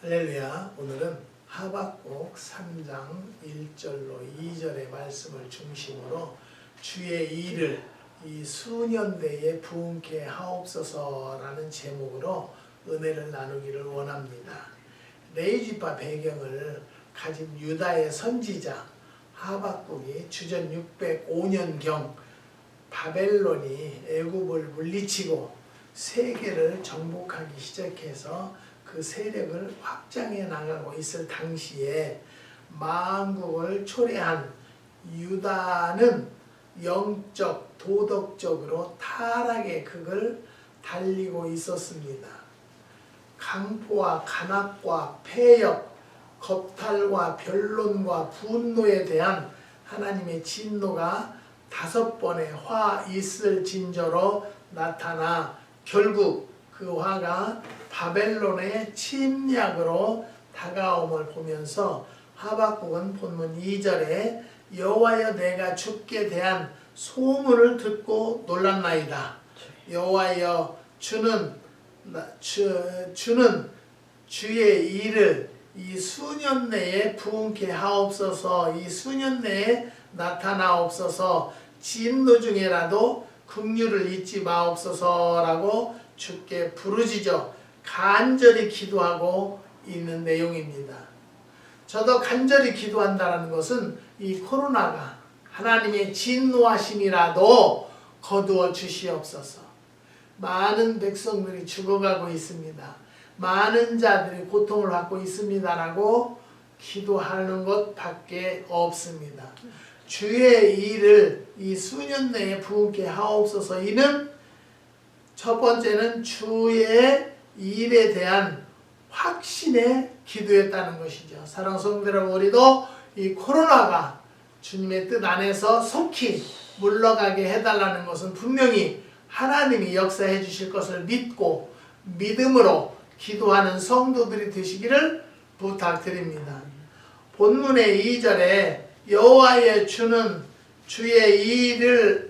할렐루야 오늘은 하박국 3장 1절로 2절의 말씀을 중심으로 주의 일을 이 수년대에 부흥케 하옵소서라는 제목으로 은혜를 나누기를 원합니다. 레이지파 배경을 가진 유다의 선지자 하박국이 주전 605년경 바벨론이 애굽을 물리치고 세계를 정복하기 시작해서 그 세력을 확장해 나가고 있을 당시에 만국을 초래한 유다는 영적 도덕적으로 타락의 극을 달리고 있었습니다. 강포와 간악과 폐역, 겁탈과 변론과 분노에 대한 하나님의 진노가 다섯 번의 화 있을 진저로 나타나 결국 그 화가 바벨론의 침략으로 다가옴을 보면서 하박국은 본문 2절에 여호와여 내가 주께 대한 소문을 듣고 놀랐나이다. 여호와여 주는 나- 주, 주는 주의 일을 이 수년 내에 부흥케 하옵소서 이 수년 내에 나타나옵소서 진노 중에라도 긍휼을 잊지 마옵소서라고 주께 부르짖어 간절히 기도하고 있는 내용입니다. 저도 간절히 기도한다는 것은 이 코로나가 하나님의 진노하심이라도 거두어 주시옵소서. 많은 백성들이 죽어가고 있습니다. 많은 자들이 고통을 받고 있습니다라고 기도하는 것밖에 없습니다. 주의 일을 이 수년 내에 부흥케 하옵소서. 이는 첫 번째는 주의 일에 대한 확신의 기도였다는 것이죠. 사랑 성도 우리도 이 코로나가 주님의 뜻 안에서 속히 물러가게 해달라는 것은 분명히 하나님이 역사해 주실 것을 믿고 믿음으로 기도하는 성도들이 되시기를 부탁드립니다. 본문의 2절에 여호와의 주는 주의 일을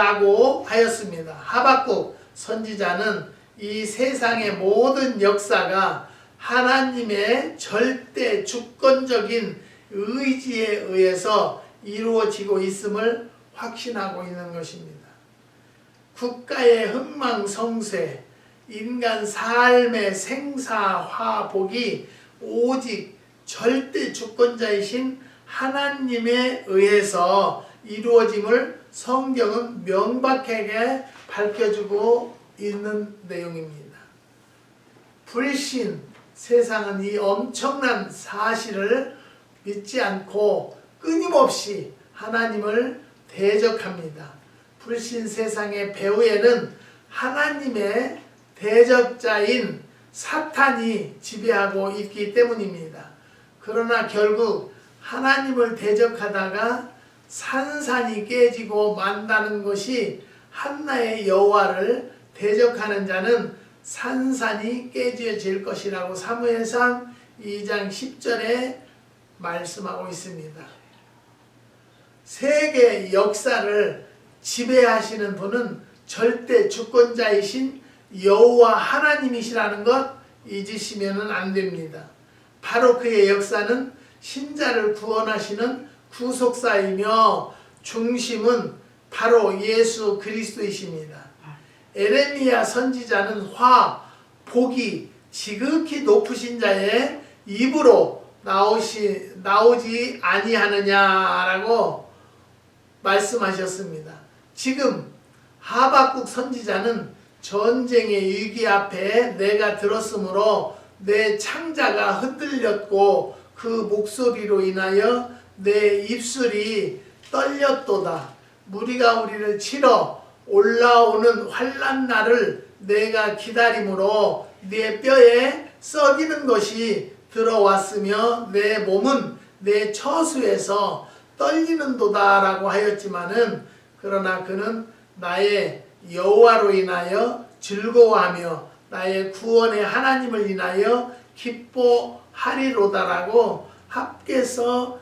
라고 하였습니다. 하박국 선지자는 이 세상의 모든 역사가 하나님의 절대 주권적인 의지에 의해서 이루어지고 있음을 확신하고 있는 것입니다. 국가의 흥망성쇠, 인간 삶의 생사화복이 오직 절대 주권자이신 하나님에 의해서 이루어짐을 성경은 명백하게 밝혀주고 있는 내용입니다. 불신, 세상은 이 엄청난 사실을 믿지 않고 끊임없이 하나님을 대적합니다. 불신 세상의 배후에는 하나님의 대적자인 사탄이 지배하고 있기 때문입니다. 그러나 결국 하나님을 대적하다가 산산이 깨지고 만다는 것이 한나의 여호와를 대적하는 자는 산산이 깨져질 것이라고 사무엘상 2장 10절에 말씀하고 있습니다. 세계 역사를 지배하시는 분은 절대 주권자이신 여호와 하나님이시라는 것 잊으시면 안 됩니다. 바로 그의 역사는 신자를 구원하시는 구속사이며 중심은 바로 예수 그리스도이십니다. 에레미야 선지자는 화, 복이 지극히 높으신 자의 입으로 나오시, 나오지 아니하느냐라고 말씀하셨습니다. 지금 하박국 선지자는 전쟁의 위기 앞에 내가 들었으므로 내 창자가 흔들렸고 그 목소리로 인하여 내 입술이 떨렸도다. 무리가 우리를 치러 올라오는 환란 날을 내가 기다림으로 내 뼈에 썩이는 것이 들어왔으며 내 몸은 내 처수에서 떨리는도다라고 하였지만은 그러나 그는 나의 여호와로 인하여 즐거워하며 나의 구원의 하나님을 인하여 기뻐하리로다라고 합계서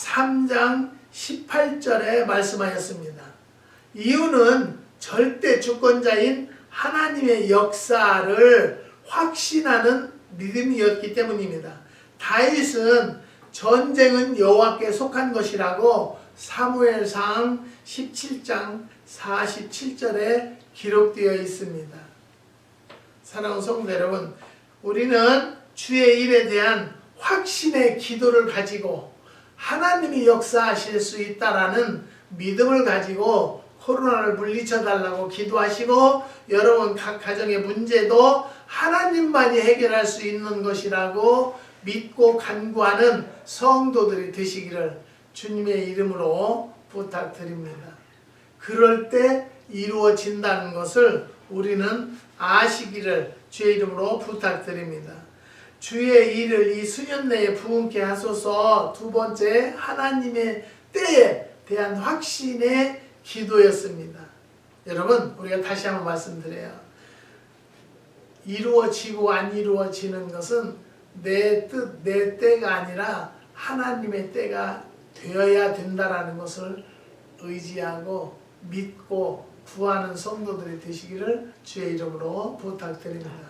3장 18절에 말씀하였습니다. 이유는 절대 주권자인 하나님의 역사를 확신하는 믿음이었기 때문입니다. 다윗은 전쟁은 여호와께 속한 것이라고 사무엘상 17장 47절에 기록되어 있습니다. 사랑하는 성도 여러분, 우리는 주의 일에 대한 확신의 기도를 가지고 하나님이 역사하실 수 있다라는 믿음을 가지고 코로나를 물리쳐 달라고 기도하시고 여러분 각 가정의 문제도 하나님만이 해결할 수 있는 것이라고 믿고 간구하는 성도들이 되시기를 주님의 이름으로 부탁드립니다. 그럴 때 이루어진다는 것을 우리는 아시기를 주의 이름으로 부탁드립니다. 주의 일을 이 수년 내에 부흥케 하소서 두 번째 하나님의 때에 대한 확신의 기도였습니다. 여러분 우리가 다시 한번 말씀드려요. 이루어지고 안 이루어지는 것은 내 뜻, 내 때가 아니라 하나님의 때가 되어야 된다라는 것을 의지하고 믿고 구하는 성도들이 되시기를 주의 이름으로 부탁드립니다.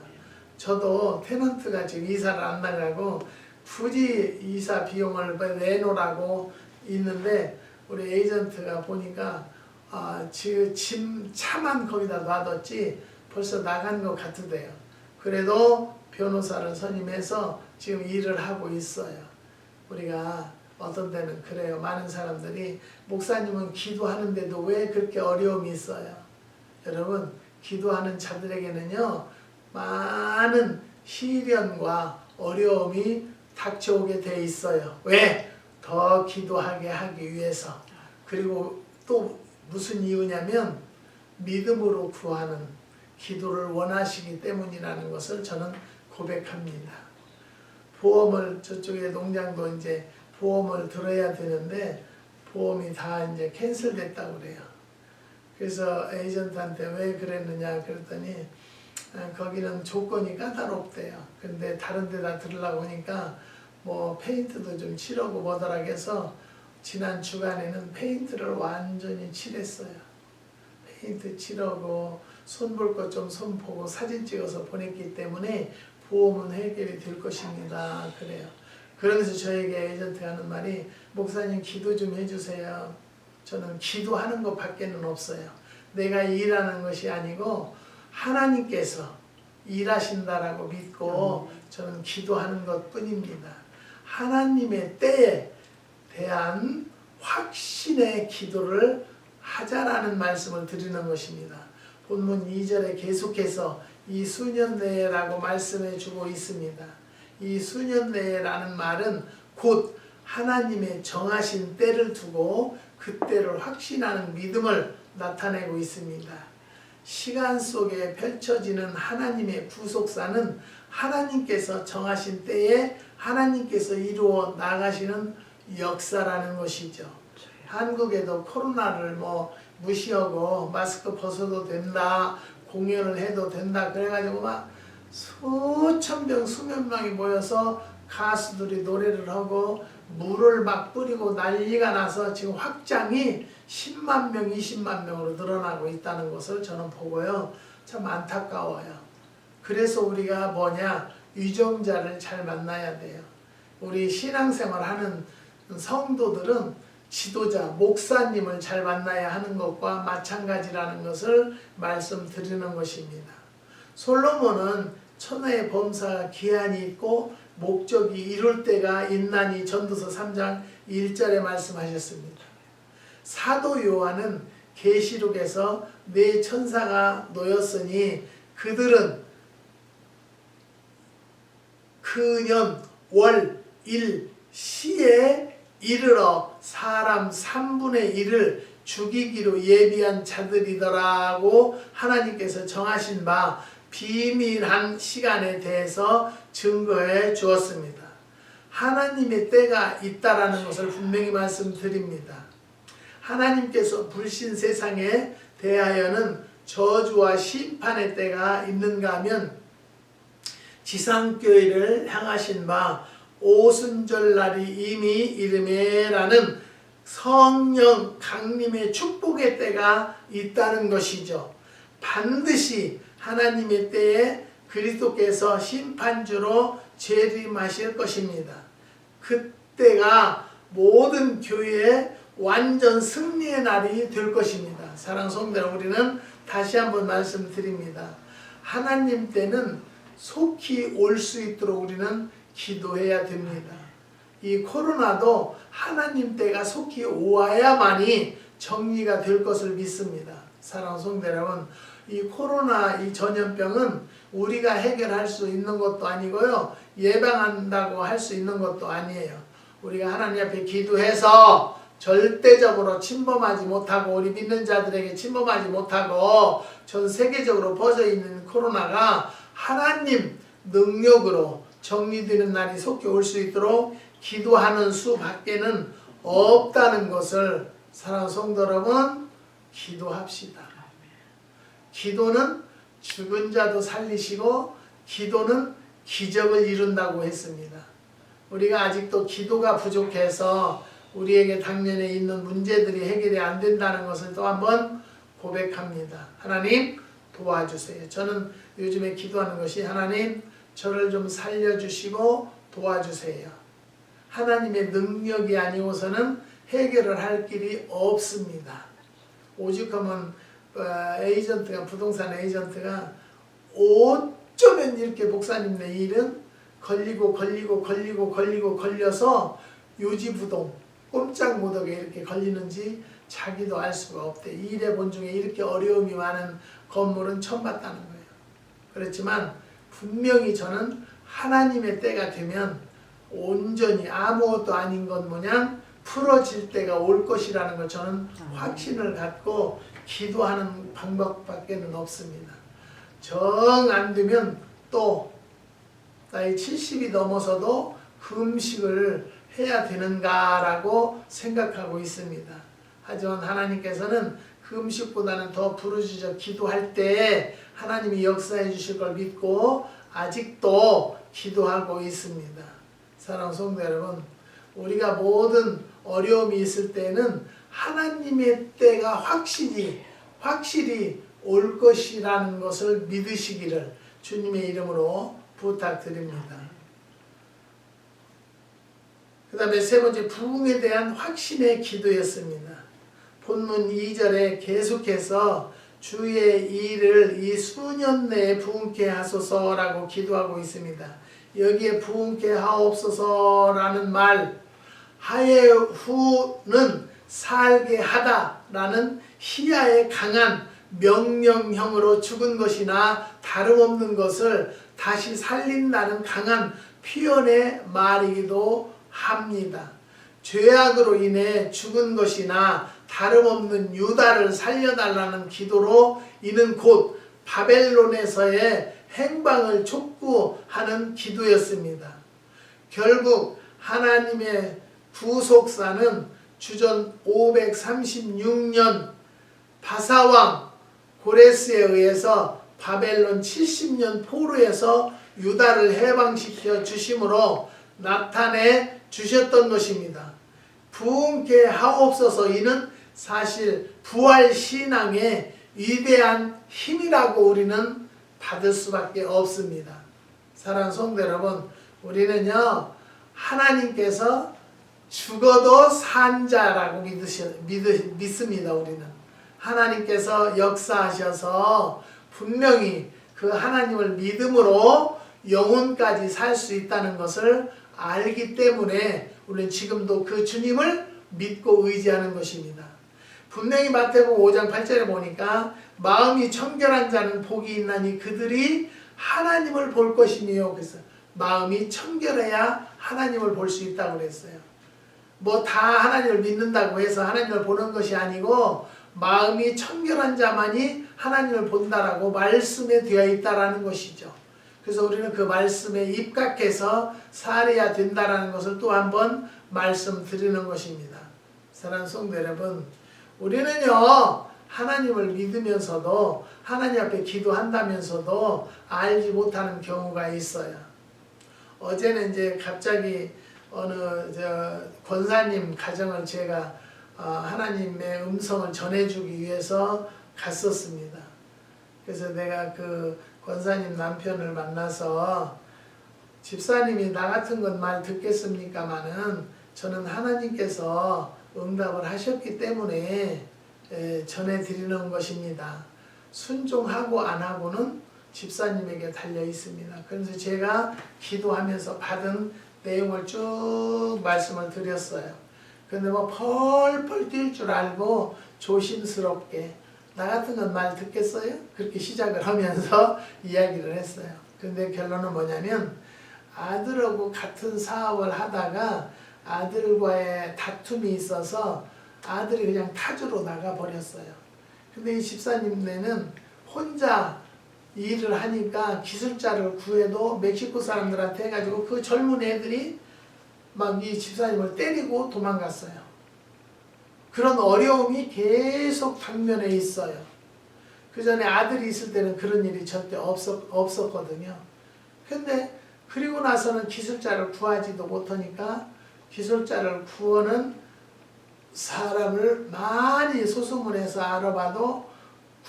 저도 테넌트가 지금 이사를 안 나가고 굳이 이사 비용을 내놓으라고 있는데 우리 에이전트가 보니까 아, 지금 짐 차만 거기다 놔뒀지 벌써 나간 것 같은데요. 그래도 변호사를 선임해서 지금 일을 하고 있어요. 우리가 어떤 때는 그래요. 많은 사람들이 목사님은 기도하는데도 왜 그렇게 어려움이 있어요? 여러분 기도하는 자들에게는요 많은 시련과 어려움이 닥쳐오게 돼 있어요. 왜? 더 기도하게 하기 위해서. 그리고 또 무슨 이유냐면 믿음으로 구하는 기도를 원하시기 때문이라는 것을 저는 고백합니다. 보험을 저쪽에 농장도 이제 보험을 들어야 되는데 보험이 다 이제 캔슬됐다고 그래요. 그래서 에이전트한테 왜 그랬느냐 그랬더니 아, 거기는 조건이 까다롭대요. 근데 다른 데다 들으려고 하니까 뭐 페인트도 좀 칠하고 뭐더라 해서 지난 주간에는 페인트를 완전히 칠했어요. 페인트 칠하고 손 볼 것 좀 손 보고 사진 찍어서 보냈기 때문에 보험은 해결이 될 것입니다. 그래요. 그러면서 저에게 에이전트가 하는 말이 목사님 기도 좀 해주세요. 저는 기도하는 것밖에는 없어요. 내가 일하는 것이 아니고 하나님께서 일하신다라고 믿고 저는 기도하는 것 뿐입니다. 하나님의 때에 대한 확신의 기도를 하자라는 말씀을 드리는 것입니다. 본문 2절에 계속해서 이 수년 내라고 말씀해 주고 있습니다. 이 수년 내라는 말은 곧 하나님의 정하신 때를 두고 그 때를 확신하는 믿음을 나타내고 있습니다. 시간 속에 펼쳐지는 하나님의 구속사는 하나님께서 정하신 때에 하나님께서 이루어 나가시는 역사라는 것이죠. 한국에도 코로나를 뭐 무시하고 마스크 벗어도 된다, 공연을 해도 된다 그래가지고 막 수천 명, 수만 명이 모여서 가수들이 노래를 하고 물을 막 뿌리고 난리가 나서 지금 확장이 10만 명, 20만 명으로 늘어나고 있다는 것을 저는 보고요. 참 안타까워요. 그래서 우리가 뭐냐? 유정자를 잘 만나야 돼요. 우리 신앙생활 하는 성도들은 지도자, 목사님을 잘 만나야 하는 것과 마찬가지라는 것을 말씀드리는 것입니다. 솔로몬은 천하의 범사 기한이 있고 목적이 이룰 때가 있나니 전도서 3장 1절에 말씀하셨습니다. 사도 요한은 계시록에서 네 천사가 놓였으니 그들은 그년 월, 일, 시에 이르러 사람 3분의 1을 죽이기로 예비한 자들이더라고 하나님께서 정하신 바 비밀한 시간에 대해서 증거해 주었습니다. 하나님의 때가 있다라는 것을 분명히 말씀드립니다. 하나님께서 불신 세상에 대하여는 저주와 심판의 때가 있는가 하면 지상교회를 향하신 바 오순절 날이 이미 이름에라는 성령 강림의 축복의 때가 있다는 것이죠. 반드시 하나님의 때에 그리스도께서 심판주로 재림하실 것입니다. 그때가 모든 교회의 완전 승리의 날이 될 것입니다. 사랑 성대 우리는 다시 한번 말씀드립니다. 하나님 때는 속히 올 수 있도록 우리는 기도해야 됩니다. 이 코로나도 하나님 때가 속히 오야만이 정리가 될 것을 믿습니다. 사랑 성대 여러분, 이 코로나 이 전염병은 우리가 해결할 수 있는 것도 아니고요. 예방한다고 할 수 있는 것도 아니에요. 우리가 하나님 앞에 기도해서 절대적으로 침범하지 못하고 우리 믿는 자들에게 침범하지 못하고 전 세계적으로 퍼져 있는 코로나가 하나님 능력으로 정리되는 날이 속히 올 수 있도록 기도하는 수 밖에는 없다는 것을 사랑하는 성도 여러분 기도합시다. 기도는 죽은 자도 살리시고 기도는 기적을 이룬다고 했습니다. 우리가 아직도 기도가 부족해서 우리에게 당면에 있는 문제들이 해결이 안 된다는 것을 또 한번 고백합니다. 하나님 도와주세요. 저는 요즘에 기도하는 것이 하나님 저를 좀 살려주시고 도와주세요. 하나님의 능력이 아니고서는 해결을 할 길이 없습니다. 오죽하면 어, 에이전트가 부동산 에이전트가 어쩌면 이렇게 목사님네 일은 걸리고 걸리고 걸리고 걸리고 걸려서 요지부동 꼼짝 못하게 이렇게 걸리는지 자기도 알 수가 없대. 일해 본 중에 이렇게 어려움이 많은 건물은 처음 봤다는 거예요. 그렇지만 분명히 저는 하나님의 때가 되면 온전히 아무것도 아닌 것 모양 풀어질 때가 올 것이라는 걸 저는 확신을 갖고 기도하는 방법밖에는 없습니다. 정 안 되면 또 나이 70이 넘어서도 금식을 해야 되는가라고 생각하고 있습니다. 하지만 하나님께서는 금식보다는 더 부르짖어 기도할 때 하나님이 역사해 주실 걸 믿고 아직도 기도하고 있습니다. 사랑하는 성도 여러분, 우리가 모든 어려움이 있을 때는 하나님의 때가 확실히 확실히 올 것이라는 것을 믿으시기를 주님의 이름으로 부탁드립니다. 그 다음에 세 번째 부흥에 대한 확신의 기도였습니다. 본문 2절에 계속해서 주의 일을 이 수년 내에 부흥케 하소서라고 기도하고 있습니다. 여기에 부흥케 하옵소서라는 말 하예 후는 살게 하다라는 희야의 강한 명령형으로 죽은 것이나 다름없는 것을 다시 살린다는 강한 표현의 말이기도 합니다. 죄악으로 인해 죽은 것이나 다름없는 유다를 살려달라는 기도로 이는 곧 바벨론에서의 행방을 촉구하는 기도였습니다. 결국 하나님의 구속사는 주전 536년 바사왕 고레스에 의해서 바벨론 70년 포로에서 유다를 해방시켜 주심으로 나타내 주셨던 것입니다. 부흥케 하옵소서 이는 사실 부활 신앙의 위대한 힘이라고 우리는 받을 수밖에 없습니다. 사랑하는 성도 여러분, 우리는요 하나님께서 죽어도 산 자라고 믿으시, 믿으, 믿습니다. 우리는 하나님께서 역사하셔서 분명히 그 하나님을 믿음으로 영혼까지 살 수 있다는 것을 알기 때문에 우리는 지금도 그 주님을 믿고 의지하는 것입니다. 분명히 마태복음 5장 8절에 보니까 마음이 청결한 자는 복이 있나니 그들이 하나님을 볼 것이니요. 그래서 마음이 청결해야 하나님을 볼 수 있다고 그랬어요. 뭐 다 하나님을 믿는다고 해서 하나님을 보는 것이 아니고 마음이 청결한 자만이 하나님을 본다라고 말씀에 되어 있다라는 것이죠. 그래서 우리는 그 말씀에 입각해서 살아야 된다라는 것을 또 한번 말씀드리는 것입니다. 사랑하는 성도 여러분, 우리는요 하나님을 믿으면서도 하나님 앞에 기도한다면서도 알지 못하는 경우가 있어요. 어제는 이제 갑자기 어느 저 권사님 가정을 제가 어, 하나님의 음성을 전해주기 위해서 갔었습니다. 그래서 내가 그 권사님 남편을 만나서 집사님이 나 같은 건 말 듣겠습니까마는 저는 하나님께서 응답을 하셨기 때문에 에, 전해드리는 것입니다. 순종하고 안 하고는 집사님에게 달려 있습니다. 그래서 제가 기도하면서 받은 내용을 쭉 말씀을 드렸어요. 근데 뭐 펄펄 뛸 줄 알고 조심스럽게 나 같은 건 말 듣겠어요? 그렇게 시작을 하면서 이야기를 했어요. 근데 결론은 뭐냐면 아들하고 같은 사업을 하다가 아들과의 다툼이 있어서 아들이 그냥 타주로 나가 버렸어요. 근데 이 집사님네는 혼자 일을 하니까 기술자를 구해도 멕시코 사람들한테 해가지고 그 젊은 애들이 막 이 집사님을 때리고 도망갔어요. 그런 어려움이 계속 당면에 있어요. 그 전에 아들이 있을 때는 그런 일이 절대 없었, 없었거든요. 근데 그리고 나서는 기술자를 구하지도 못하니까 기술자를 구하는 사람을 많이 소송을해서 알아봐도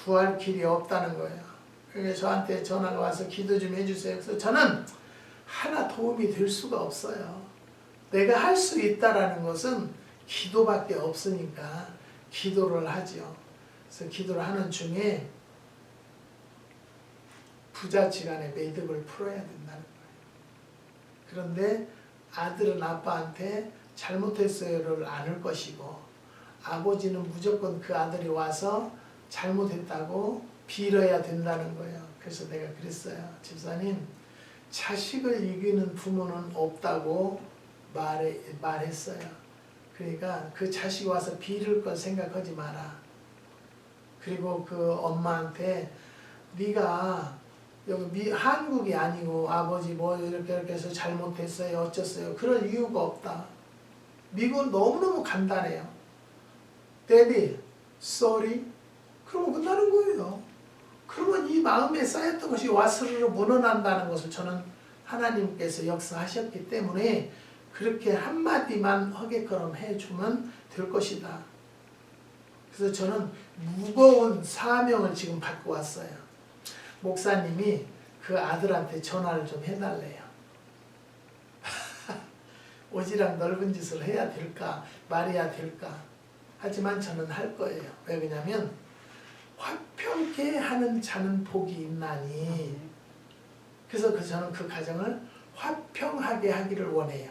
구할 길이 없다는 거예요. 그게 저한테 전화가 와서 기도 좀 해주세요. 그래서 저는 하나 도움이 될 수가 없어요. 내가 할 수 있다라는 것은 기도밖에 없으니까 기도를 하죠. 그래서 기도를 하는 중에 부자지간의 매듭을 풀어야 된다는 거예요. 그런데 아들은 아빠한테 잘못했어요를 안을 것이고 아버지는 무조건 그 아들이 와서 잘못했다고 빌어야 된다는 거예요. 그래서 내가 그랬어요. 집사님, 자식을 이기는 부모는 없다고 말해, 말했어요. 그러니까 그 자식 와서 빌을 걸 생각하지 마라. 그리고 그 엄마한테 네가 여기 미, 한국이 아니고 아버지 뭐 이렇게 이렇게 해서 잘못했어요 어쩌어요 그럴 이유가 없다. 미국은 너무너무 간단해요. 데디, sorry. 그러면 끝나는 거예요. 그러면 이 마음에 쌓였던 것이 와스르르 무너난다는 것을 저는 하나님께서 역사하셨기 때문에 그렇게 한마디만 하게끔 해주면 될 것이다. 그래서 저는 무거운 사명을 지금 받고 왔어요. 목사님이 그 아들한테 전화를 좀 해달래요. 오지랑 넓은 짓을 해야 될까 말해야 될까 하지만 저는 할 거예요. 왜 그러냐면 화평케 하는 자는 복이 있나니 그래서 그 저는 그 가정을 화평하게 하기를 원해요.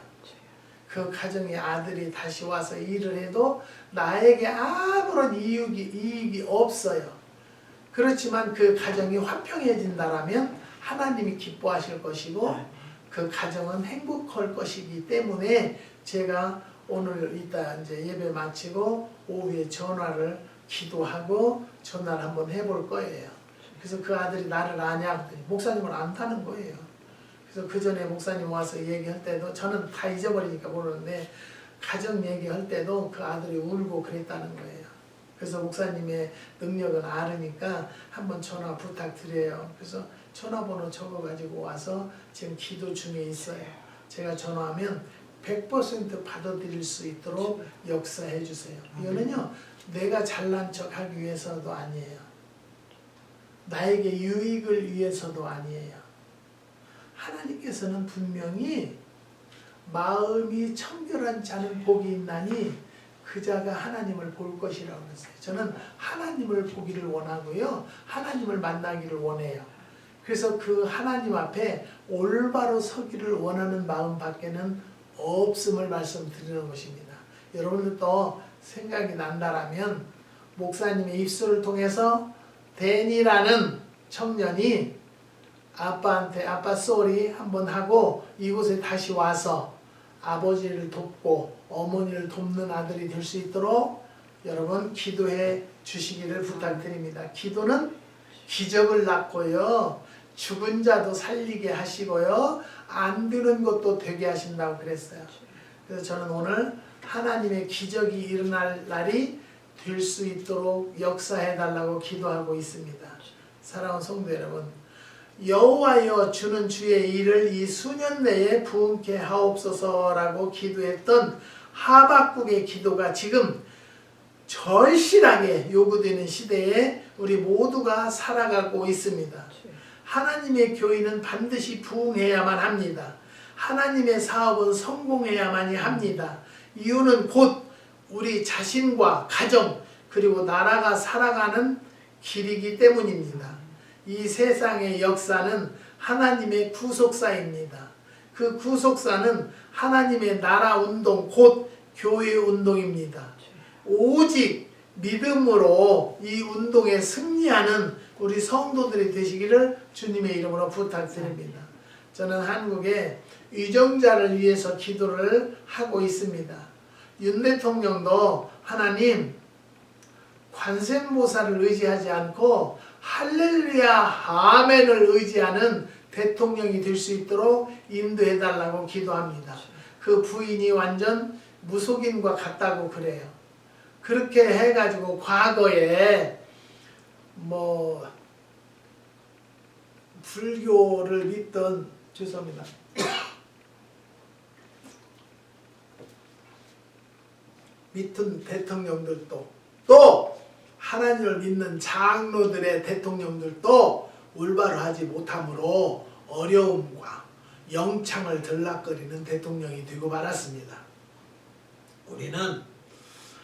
그 가정의 아들이 다시 와서 일을 해도 나에게 아무런 이익이, 이익이 없어요. 그렇지만 그 가정이 화평해진다라면 하나님이 기뻐하실 것이고 그 가정은 행복할 것이기 때문에 제가 오늘 이따 이제 예배 마치고 오후에 전화를 기도하고 전화를 한번 해볼 거예요. 그래서 그 아들이 나를 아냐 그랬더니 목사님을 안다는 거예요. 그래서 그 전에 목사님 와서 얘기할 때도 저는 다 잊어버리니까 모르는데 가정 얘기할 때도 그 아들이 울고 그랬다는 거예요. 그래서 목사님의 능력은 알으니까 한번 전화 부탁드려요. 그래서 전화번호 적어가지고 와서 지금 기도 중에 있어요. 제가 전화하면 100% 받아들일 수 있도록 역사해 주세요. 이거는요, 내가 잘난 척 하기 위해서도 아니에요. 나에게 유익을 위해서도 아니에요. 하나님께서는 분명히 마음이 청결한 자는 복이 있나니 그 자가 하나님을 볼 것이라고 했어요. 저는 하나님을 보기를 원하고요. 하나님을 만나기를 원해요. 그래서 그 하나님 앞에 올바로 서기를 원하는 마음 밖에는 없음을 말씀드리는 것입니다. 여러분들도 생각이 난다라면 목사님의 입술을 통해서 데니라는 청년이 아빠한테 아빠 쏘리 한번 하고 이곳에 다시 와서 아버지를 돕고 어머니를 돕는 아들이 될 수 있도록 여러분 기도해 주시기를 부탁드립니다. 기도는 기적을 낳고요. 죽은 자도 살리게 하시고요. 안 되는 것도 되게 하신다고 그랬어요. 그래서 저는 오늘 하나님의 기적이 일어날 날이 될 수 있도록 역사해 달라고 기도하고 있습니다. 사랑하는 성도 여러분, 여호와여 주는 주의 일을 이 수년 내에 부흥케 하옵소서라고 기도했던 하박국의 기도가 지금 절실하게 요구되는 시대에 우리 모두가 살아가고 있습니다. 하나님의 교회는 반드시 부흥해야만 합니다. 하나님의 사업은 성공해야만이 합니다. 이유는 곧 우리 자신과 가정 그리고 나라가 살아가는 길이기 때문입니다. 이 세상의 역사는 하나님의 구속사입니다. 그 구속사는 하나님의 나라 운동 곧 교회 운동입니다. 오직 믿음으로 이 운동에 승리하는 우리 성도들이 되시기를 주님의 이름으로 부탁드립니다. 저는 한국에 유정자를 위해서 기도를 하고 있습니다. 윤 대통령도 하나님 관세음보살을 의지하지 않고 할렐루야 아멘을 의지하는 대통령이 될 수 있도록 인도해 달라고 기도합니다. 그 부인이 완전 무속인과 같다고 그래요. 그렇게 해가지고 과거에 뭐 불교를 믿던 죄송합니다. 믿던 대통령들도 또 하나님을 믿는 장로들의 대통령들도 올바로 하지 못함으로 어려움과 영창을 들락거리는 대통령이 되고 말았습니다. 우리는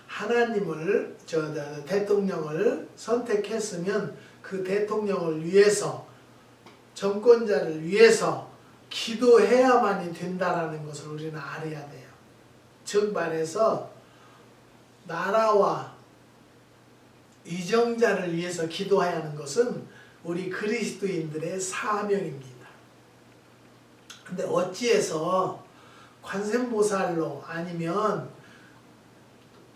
하나님을 저, 저 대통령을 선택했으면 그 대통령을 위해서 정권자를 위해서 기도해야만이 된다라는 것을 우리는 알아야 돼요. 즉 말해서 나라와 위정자를 위해서 기도해야 하는 것은 우리 그리스도인들의 사명입니다. 근데 어찌해서 관세음보살로 아니면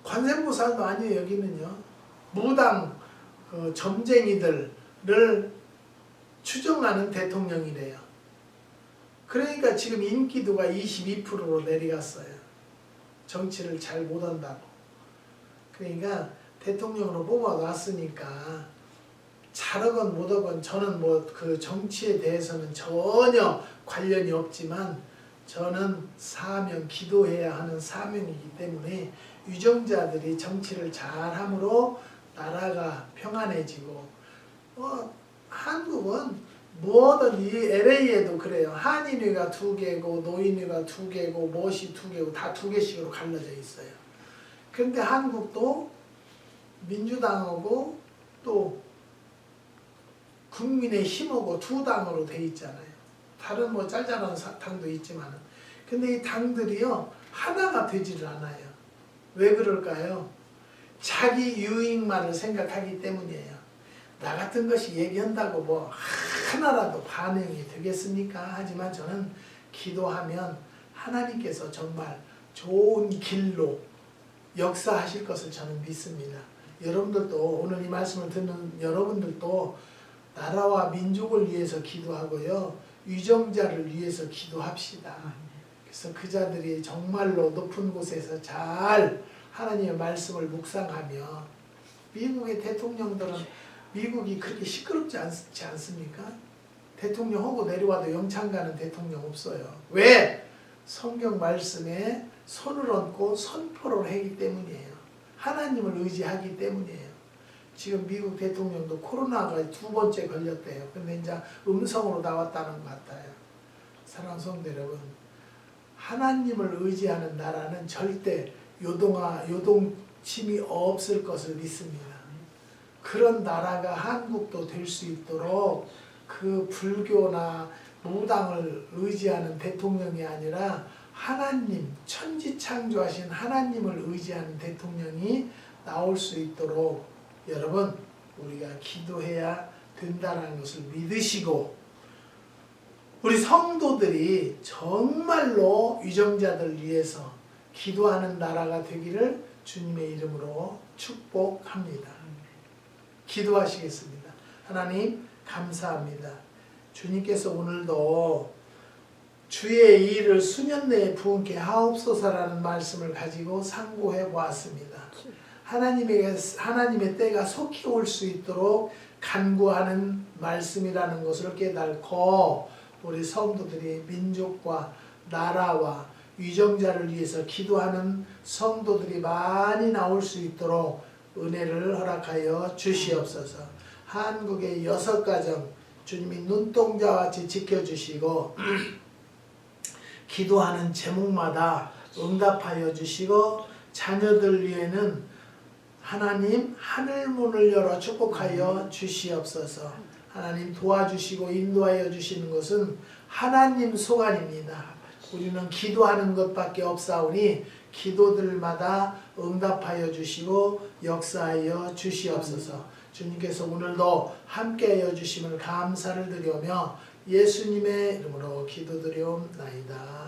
관세음보살도 아니에요 여기는요 무당 그 점쟁이들을 추종하는 대통령이래요. 그러니까 지금 인기도가 22%로 내려갔어요. 정치를 잘 못한다고. 그러니까 대통령으로 뽑아놨으니까 잘하건 못하건 저는 뭐 그 정치에 대해서는 전혀 관련이 없지만 저는 사명 기도해야 하는 사명이기 때문에 유정자들이 정치를 잘함으로 나라가 평안해지고 어, 한국은 뭐든 이 LA에도 그래요. 한인회가 두 개고 노인회가 두 개고 멋이 두 개고 다 두 개씩으로 갈라져 있어요. 그런데 한국도 민주당하고 또 국민의 힘하고 두 당으로 돼 있잖아요. 다른 뭐 짤짤한 사- 당도 있지만은. 근데 이 당들이요 하나가 되지를 않아요. 왜 그럴까요? 자기 유익만을 생각하기 때문이에요. 나 같은 것이 얘기한다고 뭐 하나라도 반응이 되겠습니까? 하지만 저는 기도하면 하나님께서 정말 좋은 길로 역사하실 것을 저는 믿습니다. 여러분들도 오늘 이 말씀을 듣는 여러분들도 나라와 민족을 위해서 기도하고요. 유정자를 위해서 기도합시다. 그래서 그 자들이 정말로 높은 곳에서 잘 하나님의 말씀을 묵상하며 미국의 대통령들은 미국이 그렇게 시끄럽지 않지 않습니까? 대통령 하고 내려와도 영창 가는 대통령 없어요. 왜? 성경 말씀에 손을 얹고 선포를 하기 때문이에요. 하나님을 의지하기 때문이에요. 지금 미국 대통령도 코로나가 두 번째 걸렸대요. 근데 이제 음성으로 나왔다는 것 같아요. 사랑하는 성도 여러분, 하나님을 의지하는 나라는 절대 요동아 요동침이 없을 것을 믿습니다. 그런 나라가 한국도 될 수 있도록 그 불교나 무당을 의지하는 대통령이 아니라 하나님 천지 창조하신 하나님을 의지하는 대통령이 나올 수 있도록 여러분 우리가 기도해야 된다는 것을 믿으시고 우리 성도들이 정말로 위정자들 위해서 기도하는 나라가 되기를 주님의 이름으로 축복합니다. 기도하시겠습니다. 하나님 감사합니다. 주님께서 오늘도 주의 일을 수년 내에 부은께 하옵소서라는 말씀을 가지고 상고해 보았습니다. 하나님의 하나님의 때가 속히 올 수 있도록 간구하는 말씀이라는 것을 깨닫고 우리 성도들이 민족과 나라와 위정자를 위해서 기도하는 성도들이 많이 나올 수 있도록 은혜를 허락하여 주시옵소서. 한국의 여섯 가정 주님이 눈동자와 같이 지켜주시고 기도하는 제목마다 응답하여 주시고 자녀들 위에는 하나님 하늘 문을 열어 축복하여 주시옵소서. 하나님 도와주시고 인도하여 주시는 것은 하나님 소관입니다. 우리는 기도하는 것밖에 없사오니 기도들마다 응답하여 주시고 역사하여 주시옵소서. 주님께서 오늘도 함께하여 주심을 감사를 드리며 예수님의 이름으로 기도드리옵나이다.